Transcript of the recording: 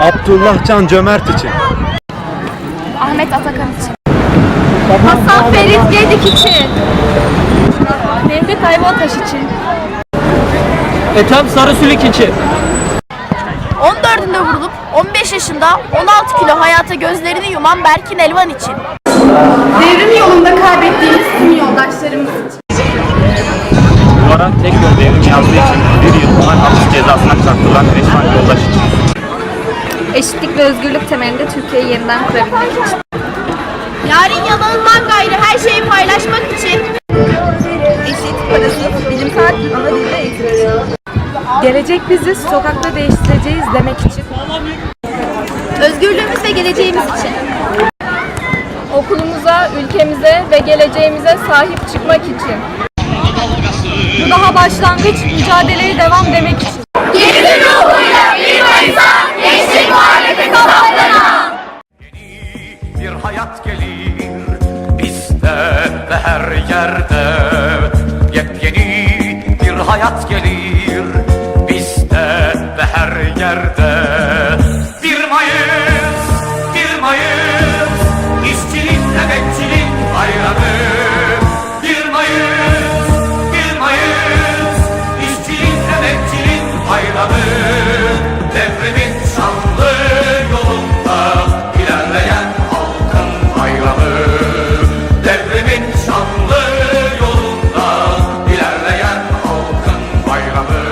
Abdullah Can Cömert için. Ahmet Atakan için. Hasan Ferit Gedik için. Mehmet Ayvantaş için. Ethem Sarısülük için. 14'ünde vurulup 15 yaşında 16 kilo hayata gözlerini yuman Berkin Elvan için. Devrim yolunda kaybettiğimiz tüm yoldaşlarımız için. Duvara tek yol devrim yazdığı için bir yıl falan hapis cezasına çarptırılan Reşvan Yoldaş için. Eşitlik ve özgürlük temelinde Türkiye'yi yeniden kurabilmek için. Yarın yanılmam gayrı her şeyi paylaşmak için. Eşit, parasız, bilimsel ana dilde eğitim. Gelecek bizi sokakta değiştireceğiz demek için. Özgürlüğümüz ve geleceğimiz için. Okulumuza, ülkemize ve geleceğimize sahip çıkmak için. Bu daha başlangıç, mücadeleye devam demek için. bir hayat gelir. Bizde ve her yerde Yepyeni bir hayat gelir. Bizde ve her yerde Amen.